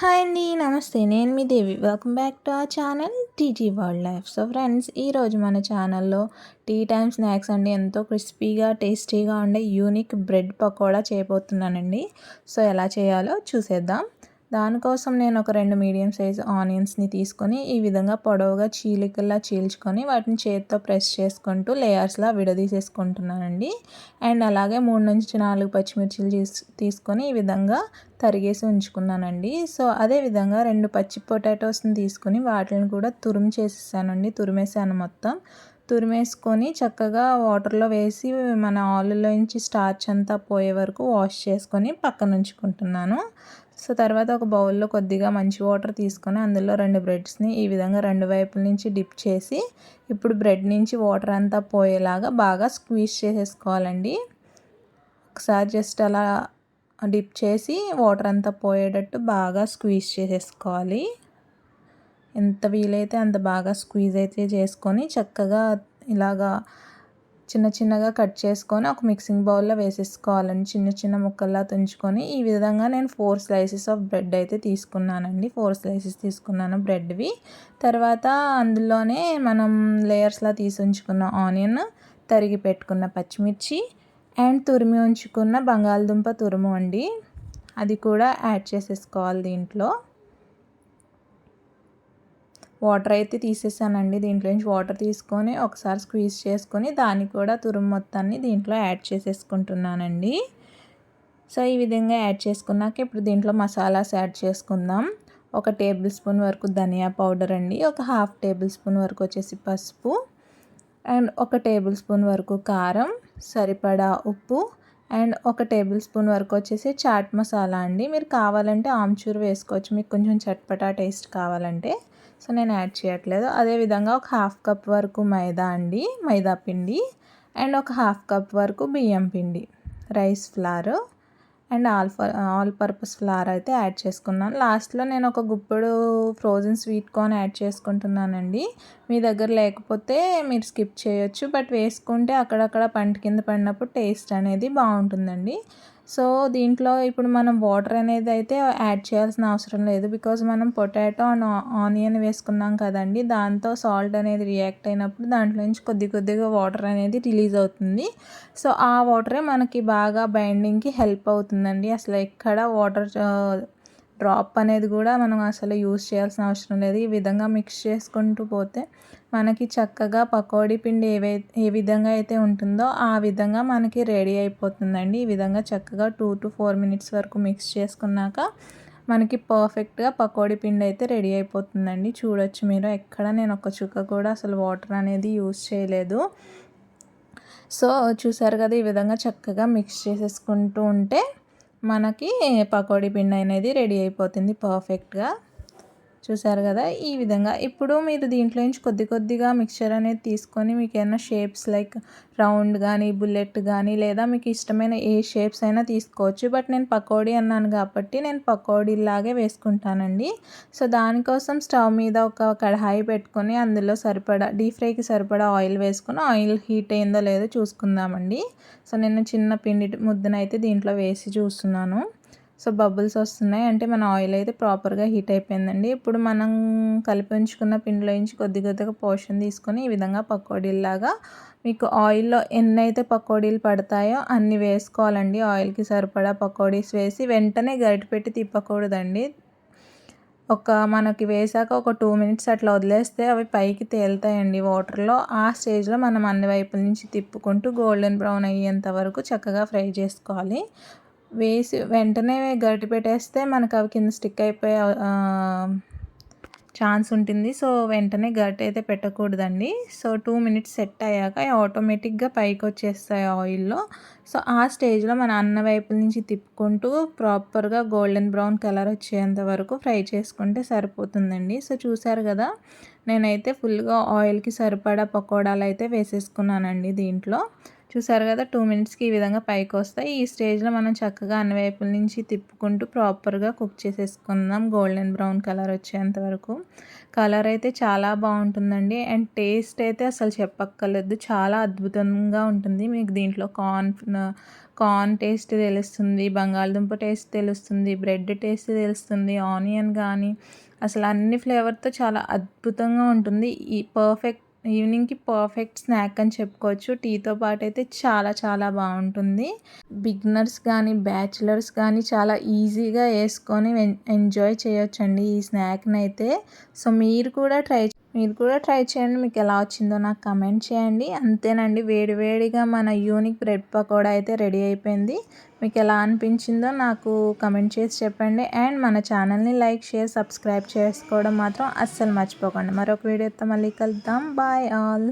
Hi అండి నమస్తే నేను మీ దేవి. వెల్కమ్ బ్యాక్ టు ఆ channel TG world life so friends ఈరోజు మన ఛానల్లో టీ టైమ్ స్నాక్స్ అండి. ఎంతో క్రిస్పీగా టేస్టీగా ఉండే యూనిక్ బ్రెడ్ పకోడా చేయబోతున్నానండి. సో ఎలా చేయాలో చూసేద్దాం. దానికోసం నేను ఒక రెండు మీడియం సైజ్ ఆనియన్స్ని తీసుకొని ఈ విధంగా పొడవుగా చీలికల్లా చీల్చుకొని వాటిని చేతితో ప్రెస్ చేసుకుంటూ లేయర్స్లా విడదీసేసుకుంటున్నానండి. అండ్ అలాగే మూడు నుంచి నాలుగు పచ్చిమిర్చిలు తీసుకొని ఈ విధంగా తరిగేసి ఉంచుకున్నానండి. సో అదే విధంగా రెండు పచ్చి పొటాటోస్ని తీసుకొని వాటిని కూడా తురుము చేసేసానండి. తురిమేసాను మొత్తం. తురిమేసుకొని చక్కగా వాటర్లో వేసి మన ఆయిల్లో నుంచి స్టార్చ్ అంతా పోయే వరకు వాష్ చేసుకొని పక్కన ఉంచుకుంటున్నాను. సో తర్వాత ఒక బౌల్లో కొద్దిగా మంచి వాటర్ తీసుకొని అందులో రెండు బ్రెడ్స్ని ఈ విధంగా రెండు వైపుల నుంచి డిప్ చేసి ఇప్పుడు బ్రెడ్ నుంచి వాటర్ అంతా పోయేలాగా బాగా స్క్వీజ్ చేసేసుకోవాలండి. ఒకసారి జస్ట్ అలా డిప్ చేసి వాటర్ అంతా పోయేటట్టు బాగా స్క్వీజ్ చేసేసుకోవాలి. ఎంత వీలైతే అంత బాగా స్క్వీజ్ అయితే చేసుకొని చక్కగా ఇలాగా చిన్న చిన్నగా కట్ చేసుకొని ఒక మిక్సింగ్ బౌల్లో వేసేసుకోవాలండి. చిన్న చిన్న ముక్కల్లా తుంచుకొని ఈ విధంగా నేను ఫోర్ స్లైసెస్ ఆఫ్ బ్రెడ్ అయితే తీసుకున్నానండి. ఫోర్ స్లైసెస్ తీసుకున్నాను బ్రెడ్వి. తర్వాత అందులోనే మనం లేయర్స్లా తీసి ఉంచుకున్న ఆనియన్ తరిగి పెట్టుకున్న పచ్చిమిర్చి అండ్ తురిమి ఉంచుకున్న బంగాళదుంప తురుము అండి. అది కూడా యాడ్ చేసేసుకోవాలి దీంట్లో. వాటర్ అయితే తీసేసానండి. దీంట్లో నుంచి వాటర్ తీసుకొని ఒకసారి స్క్వీజ్ చేసుకొని దాన్ని కూడా తురుము మొత్తాన్ని దీంట్లో యాడ్ చేసేసుకుంటున్నానండి. సో ఈ విధంగా యాడ్ చేసుకున్నాక ఇప్పుడు దీంట్లో మసాలాస్ యాడ్ చేసుకుందాం. ఒక టేబుల్ స్పూన్ వరకు ధనియా పౌడర్ అండి. ఒక హాఫ్ టేబుల్ స్పూన్ వరకు వచ్చేసి పసుపు. అండ్ ఒక టేబుల్ స్పూన్ వరకు కారం సరిపడా ఉప్పు. అండ్ ఒక టేబుల్ స్పూన్ వరకు వచ్చేసి చాట్ మసాలా అండి. మీరు కావాలంటే ఆమ్చూర్ వేసుకోవచ్చు. మీకు కొంచెం చట్పటా టేస్ట్ కావాలంటే. సో నేను యాడ్ చేయట్లేదు. అదేవిధంగా ఒక హాఫ్ కప్ వరకు మైదా అండి మైదా పిండి. అండ్ ఒక హాఫ్ కప్ వరకు బియ్యం పిండి rice flour. And all all purpose flour అయితే యాడ్ చేసుకున్నాను. లాస్ట్లో నేను ఒక గుప్పుడు ఫ్రోజన్ స్వీట్ కార్న్ యాడ్ చేసుకుంటున్నానండి. మీ దగ్గర లేకపోతే మీరు స్కిప్ చేయొచ్చు. బట్ వేసుకుంటే అక్కడక్కడ పంట కింద పడినప్పుడు టేస్ట్ అనేది బాగుంటుందండి. సో దీంట్లో ఇప్పుడు మనం వాటర్ అనేది అయితే యాడ్ చేయాల్సిన అవసరం లేదు బికాజ్ మనం పొటాటో అండ్ ఆనియన్ వేసుకున్నాం కదండి. దాంతో సాల్ట్ అనేది రియాక్ట్ అయినప్పుడు దాంట్లో నుంచి కొద్ది కొద్దిగా వాటర్ అనేది రిలీజ్ అవుతుంది. సో ఆ వాటరే మనకి బాగా బైండింగ్కి హెల్ప్ అవుతుందండి. అసలు ఎక్కడ వాటర్ డ్రాప్ అనేది కూడా మనం అసలు యూస్ చేయాల్సిన అవసరం లేదు. ఈ విధంగా మిక్స్ చేసుకుంటూ పోతే మనకి చక్కగా పకోడీ పిండి ఏవై ఏ విధంగా అయితే ఉంటుందో ఆ విధంగా మనకి రెడీ అయిపోతుందండి. ఈ విధంగా చక్కగా టూ టు ఫోర్ మినిట్స్ వరకు మిక్స్ చేసుకున్నాక మనకి పర్ఫెక్ట్గా పకోడీ పిండి అయితే రెడీ అయిపోతుందండి. చూడొచ్చు మీరు ఎక్కడ నేను ఒక చుక్క కూడా అసలు వాటర్ అనేది యూస్ చేయలేదు. సో చూసారు కదా ఈ విధంగా చక్కగా మిక్స్ చేసేసుకుంటూ ఉంటే మనకి పకోడీ పిండి అనేది రెడీ అయిపోతుంది పర్ఫెక్ట్గా చూసారు కదా? ఈ విధంగా. ఇప్పుడు మీరు దీంట్లో నుంచి కొద్ది కొద్దిగా మిక్చర్ అనేది తీసుకొని మీకు ఏమైనా షేప్స్ లైక్ రౌండ్ కానీ బుల్లెట్ కానీ లేదా మీకు ఇష్టమైన ఏ షేప్స్ అయినా తీసుకోవచ్చు. బట్ నేను పకోడీ అన్నాను కాబట్టి నేను పకోడీలాగే వేసుకుంటానండి. సో దానికోసం స్టవ్ మీద ఒక కడాయి పెట్టుకొని అందులో సరిపడా డీప్ ఫ్రైకి సరిపడా ఆయిల్ వేసుకుని ఆయిల్ హీట్ అయిందో లేదో చూసుకుందామండి. సో నేను చిన్న పిండి ముద్దనైతే దీంట్లో వేసి చూస్తున్నాను. సో బబుల్స్ వస్తున్నాయి. అంటే మన ఆయిల్ అయితే ప్రాపర్గా హీట్ అయిపోయిందండి. ఇప్పుడు మనం కలిపి ఉంచుకున్న పిండిలో నుంచి కొద్ది కొద్దిగా పోషన్ తీసుకొని ఈ విధంగా పకోడీలాగా మీకు ఆయిల్లో ఎన్ని అయితే పకోడీలు పడతాయో అన్ని వేసుకోవాలండి. ఆయిల్కి సరిపడా పకోడీస్ వేసి వెంటనే గరిట పెట్టి తిప్పకూడదండి. ఒక మనకి వేసాక ఒక టూ మినిట్స్ అట్లా వదిలేస్తే అవి పైకి తేలుతాయండి వాటర్లో. ఆ స్టేజ్లో మనం అన్ని వైపుల నుంచి తిప్పుకుంటూ గోల్డెన్ బ్రౌన్ అయ్యేంత వరకు చక్కగా ఫ్రై చేసుకోవాలి. వేసి వెంటనే గరిటె పెట్టేస్తే మనకు అవి కింద స్టిక్ అయిపోయే ఛాన్స్ ఉంటుంది. సో వెంటనే గరిటె అయితే పెట్టకూడదండి. సో టూ మినిట్స్ సెట్ అయ్యాక ఆటోమేటిక్గా పైకి వచ్చేస్తాయి ఆయిల్లో. సో ఆ స్టేజ్లో మన అన్న వైపుల నుంచి తిప్పుకుంటూ ప్రాపర్గా గోల్డెన్ బ్రౌన్ కలర్ వచ్చేంత వరకు ఫ్రై చేసుకుంటే సరిపోతుందండి. సో చూసారు కదా నేనైతే ఫుల్గా ఆయిల్కి సరిపడా పకోడాలు అయితే వేసేసుకున్నానండి దీంట్లో. చూసారు కదా టూ మినిట్స్కి ఈ విధంగా పైకి వస్తాయి. ఈ స్టేజ్లో మనం చక్కగా అన్ని వైపుల నుంచి తిప్పుకుంటూ ప్రాపర్గా కుక్ చేసేసుకుందాం. గోల్డెన్ బ్రౌన్ కలర్ వచ్చేంత వరకు. కలర్ అయితే చాలా బాగుంటుందండి. అండ్ టేస్ట్ అయితే అసలు చెప్పక్కర్లేదు. చాలా అద్భుతంగా ఉంటుంది. మీకు దీంట్లో కార్న్ కార్న్ టేస్ట్ తెలుస్తుంది బంగాళదుంప టేస్ట్ తెలుస్తుంది బ్రెడ్ టేస్ట్ తెలుస్తుంది ఆనియన్ కానీ అసలు అన్ని ఫ్లేవర్తో చాలా అద్భుతంగా ఉంటుంది. ఈ పర్ఫెక్ట్ ఈవినింగ్కి పర్ఫెక్ట్ స్నాక్ అని చెప్పుకోవచ్చు. టీతో పాటు అయితే చాలా చాలా బాగుంటుంది. బిగ్నర్స్ కానీ బ్యాచిలర్స్ కానీ చాలా ఈజీగా వేసుకొని ఎంజాయ్ చేయొచ్చండి ఈ స్నాక్ని అయితే సో మీరు కూడా ట్రై మీరు కూడా ట్రై చేయండి. మీకు ఎలా వచ్చిందో నాకు కమెంట్ చేయండి. అంతేనండి వేడివేడిగా మన యూనిక్ బ్రెడ్ పకోడా అయితే రెడీ అయిపోయింది. మీకు ఎలా అనిపించిందో నాకు కమెంట్ చేసి చెప్పండి. అండ్ మన ఛానల్ని లైక్ షేర్ సబ్స్క్రైబ్ చేసుకోవడం మాత్రం అస్సలు మర్చిపోకండి. మరొక వీడియోతో మళ్ళీ కలుద్దాం. Bye all.